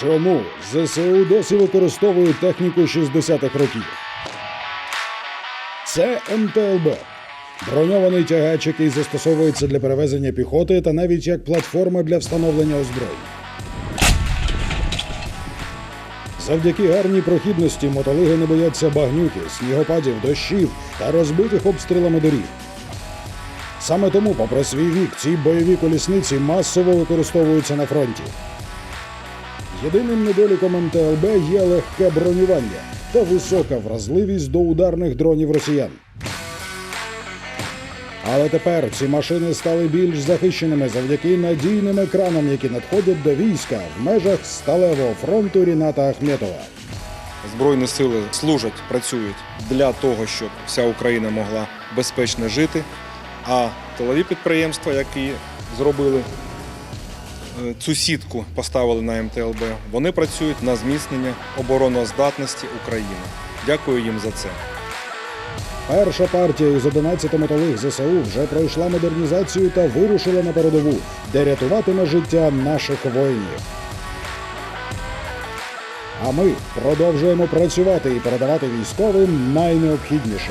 Чому ЗСУ досі використовують техніку 60-х років? Це МТЛБ. Броньований тягач, який застосовується для перевезення піхоти та навіть як платформа для встановлення озброєнь. Завдяки гарній прохідності мотолиги не бояться багнюки, снігопадів, дощів та розбитих обстрілами доріг. Саме тому, попри свій вік, ці бойові колісниці масово використовуються на фронті. Єдиним недоліком МТЛБ є легке бронювання та висока вразливість до ударних дронів росіян. Але тепер ці машини стали більш захищеними завдяки надійним екранам, які надходять до війська в межах сталевого фронту Ріната Ахметова. Збройні сили служать, працюють для того, щоб вся Україна могла безпечно жити. А тилові підприємства, які зробили цю сітку, поставили на МТЛБ, вони працюють на зміцнення обороноздатності України. Дякую їм за це. Перша партія із 11 мотолиг ЗСУ вже пройшла модернізацію та вирушила на передову, де рятуватиме життя наших воїнів. А ми продовжуємо працювати і передавати військовим найнеобхідніше.